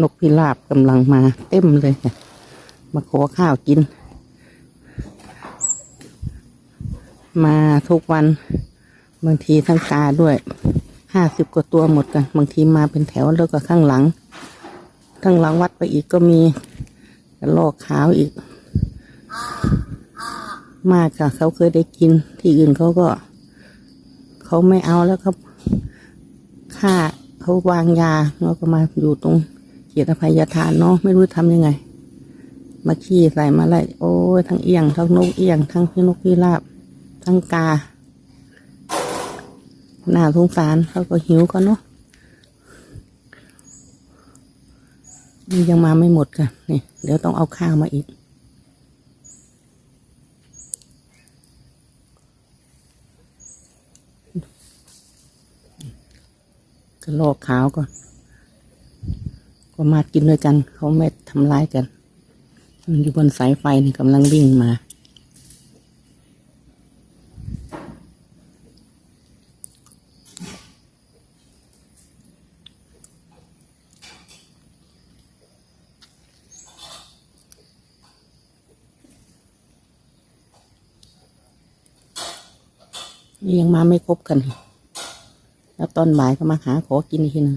นกพิราบกำลังมาเต็มเลยมาขอข้าวกิน มาทุกวัน บางทีทั้งกาด้วยห้าสิบกว่าตัวหมดกัน บางทีมาเป็นแถวแล้วก็ข้างหลัง ข้างหลังวัดไปอีกก็มีลอกขาวอีก มากค่ะเขาเคยได้กิน ที่อื่นเขาก็ เขาไม่เอาแล้วเขาฆ่าเขาวางยาแล้วก็มาอยู่ตรง เกียรติภัยทานเนาะไม่รู้ทำยังไง มาขี้ใส่มาไล่โอ้ยทั้งเอียงทั้งนกเอียงทั้งพี่นกพิราบ ทั้งกาหน่าสงสารเขาก็หิวกันเนาะนี่ยังมาไม่หมดกันนี่เดี๋ยวต้องเอาข้าวมาอีกก็ลอกขาวก่อน ก็มากินด้วยกัน เขาไม่ทำร้ายกัน มันอยู่บนสายไฟนี่กำลังวิ่งมา ยังมาไม่ครบกัน แล้วตอนบ่ายก็มาหาขอกินอีกทีหนึง